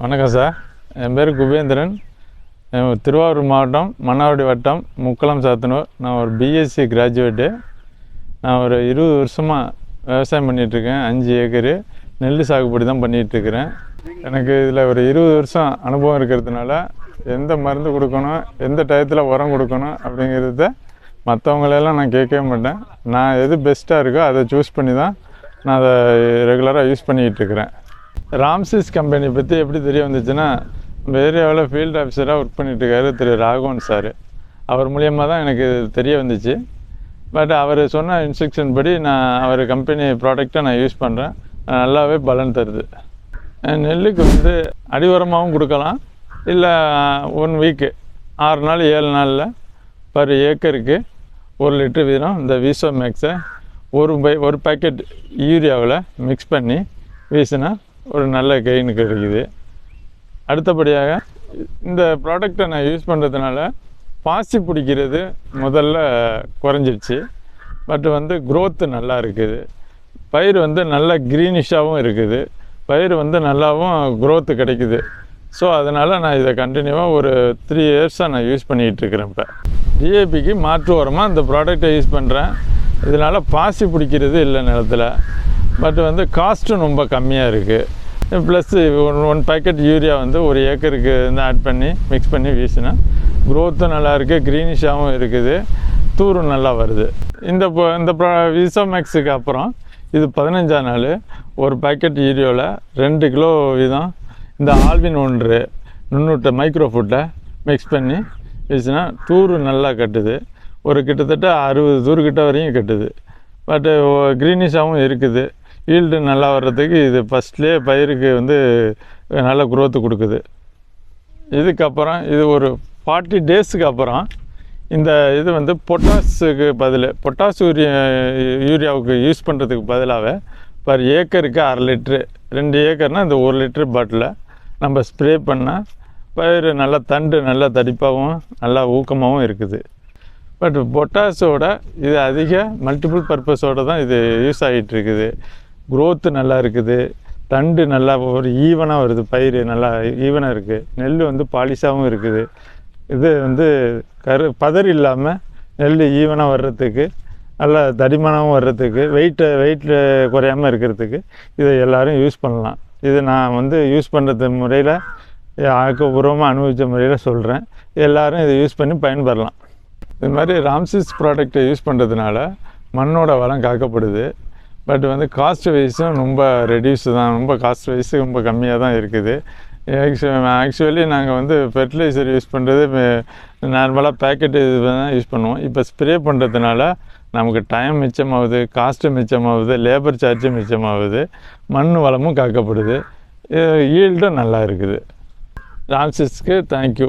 வணக்கம் சார். என் பேர் குபேந்திரன். திருவாரூர் மாவட்டம் மன்னார்குடி வட்டம் முக்கலம் சாத்தனூர். நான் ஒரு பிஎஸ்சி கிராஜுவேட்டு நான் ஒரு இருபது வருஷமாக விவசாயம் பண்ணிகிட்ருக்கேன் அஞ்சு ஏக்கரு நெல் சாகுபடி தான் பண்ணிகிட்ருக்கிறேன் எனக்கு இதில் ஒரு இருபது வருஷம் அனுபவம் இருக்கிறதுனால எந்த மருந்து கொடுக்கணும் எந்த டயத்தில் உரம் கொடுக்கணும் அப்படிங்கிறத மற்றவங்களெல்லாம் நான் கேட்கவே மாட்டேன். நான் எது பெஸ்ட்டாக இருக்கோ அதை சூஸ் பண்ணி தான் நான் அதை ரெகுலராக யூஸ் பண்ணிக்கிட்டு இருக்கிறேன் ராம்சிஸ் கம்பெனி பற்றி எப்படி தெரிய வந்துச்சுன்னா நம்ம ஏரியாவில் ஃபீல்டு ஆஃபீஸராக ஒர்க் பண்ணிட்டு இருக்காரு திரு ராகவன் சார் அவர் மூலியமாக தான் எனக்கு தெரிய வந்துச்சு. பட் அவர் சொன்ன இன்ஸ்ட்ரக்ஷன் படி நான் அவர் கம்பெனி ப்ராடக்டை நான் யூஸ் பண்ணுறேன் நல்லாவே பலன் தருது. நெல்லுக்கு வந்து அடிவரமாகவும் கொடுக்கலாம். இல்லை ஒன் வீக்கு ஆறு நாள் ஏழு நாளில் பர் ஏக்கருக்கு ஒரு லிட்டர் வீதம் இந்த வீசோ மேக்ஸை ஒரு பை ஒரு பாக்கெட் யூரியாவில் மிக்ஸ் பண்ணி வீசினா ஒரு நல்ல கெயின் கிடைக்குது. அடுத்தபடியாக இந்த ப்ராடக்டை நான் யூஸ் பண்ணுறதுனால பாசி பிடிக்கிறது முதல்ல குறைஞ்சிருச்சு. பட் வந்து க்ரோத்து நல்லா இருக்குது. பயிர் வந்து நல்ல க்ரீனிஷாகவும் இருக்குது. பயிர் வந்து நல்லாவும் க்ரோத்து கிடைக்குது. ஸோ அதனால் நான் இதை கண்டினியூவாக ஒரு த்ரீ இயர்ஸாக நான் யூஸ் பண்ணிகிட்ருக்கிறேன் இப்போ. டிஏபிக்கு மாற்று உரமாக இந்த ப்ராடக்டை யூஸ் பண்ணுறேன் இதனால் பாசி பிடிக்கிறது இல்லை நிலத்தில். பட் வந்து காஸ்ட்டும் ரொம்ப கம்மியாக இருக்குது plus one one packet urea வந்து ஒரு ஏக்கருக்கு வந்து ஆட் பண்ணி மிக்ஸ் பண்ணி வீசினா க்ரோத்தும் நல்லா இருக்குது க்ரீனிஷாகவும் இருக்குது தூரும் நல்லா வருது. இந்த இப்போ- இந்த ப்ரா விசோமேக்ஸுக்கு அப்புறம் இது பதினஞ்சாம் நாள் ஒரு பேக்கெட் யூரியாவில் ரெண்டு கிலோ வீதம் இந்த ஆல்வின் ஒன்று நுண்ணூட்ட மைக்ரோ ஃபுட்டை மிக்ஸ் பண்ணி வீசினா தூரு நல்லா கட்டுது. ஒரு கிட்டத்தட்ட அறுபது தூர் கிட்ட வரையும் கட்டுது. பட்டு க்ரீனிஷாகவும் இருக்குது. ஈல்டு நல்லா வர்றதுக்கு இது ஃபஸ்ட்லேயே பயிருக்கு வந்து நல்ல குரோத்து கொடுக்குது. இதுக்கப்புறம் இது ஒரு ஃபார்ட்டி டேஸுக்கு அப்புறம் இந்த இது வந்து பொட்டாஸுக்கு பதில் பொட்டாஸ் யூரியா யூரியாவுக்கு யூஸ் பண்ணுறதுக்கு பதிலாக பர் ஏக்கருக்கு அரை லிட்ரு ரெண்டு ஏக்கர்னால் இந்த ஒரு லிட்ரு பாட்டில் நம்ம ஸ்ப்ரே பண்ணால் பயிர் நல்லா தண்டு நல்லா தடிப்பாகவும் நல்லா ஊக்கமாகவும் இருக்குது. பட் பொட்டாஸோட இது அதிக மல்டிபிள் பர்பஸோட தான் இது யூஸ் ஆகிட்டு இருக்குது. க்ரோத்து நல்லா இருக்குது. தண்டு நல்லா ஒரு ஈவனாக வருது பயிர் நல்லா ஈவனாக இருக்குது நெல் வந்து பாலிஷாகவும் இருக்குது. இது வந்து கரு பதர் இல்லாமல் நெல் ஈவனாக வர்றதுக்கு நல்லா தடிமனாகவும் வர்றதுக்கு வெயிட்டு வெயிட் குறையாமல் இருக்கிறதுக்கு இதை எல்லோரும் யூஸ் பண்ணலாம். இது நான் வந்து யூஸ் பண்ணுறது முறையில் ஆக்கப்பூர்வமாக அனுபவித்த முறையில் சொல்கிறேன் எல்லோரும் இதை யூஸ் பண்ணி பயன்பெறலாம். இது மாதிரி ராம்சிஸ் ப்ராடக்ட்டை யூஸ் பண்ணுறதுனால மண்ணோட வளம் காக்கப்படுது. பட் வந்து காஸ்ட் வைஸும் ரொம்ப ரெடியூஸ் தான். ரொம்ப காஸ்ட் வைஸ் ரொம்ப கம்மியாக தான் இருக்குது. ஆக்சுவலி நாங்கள் வந்து ஃபெர்டிலைசர் யூஸ் பண்ணுறது நார்மலாக பேக்கெட் இது தான் யூஸ் பண்ணுவோம். இப்போ ஸ்ப்ரே பண்ணுறதுனால நமக்கு டைம் மிச்சமாகுது காஸ்ட்டு மிச்சமாகுது லேபர் சார்ஜும் மிச்சமாகுது மண் வளமும் காக்கப்படுது. ஈல்டும் நல்லா இருக்குது. ராம்சிஸ்க்கு தேங்க்யூ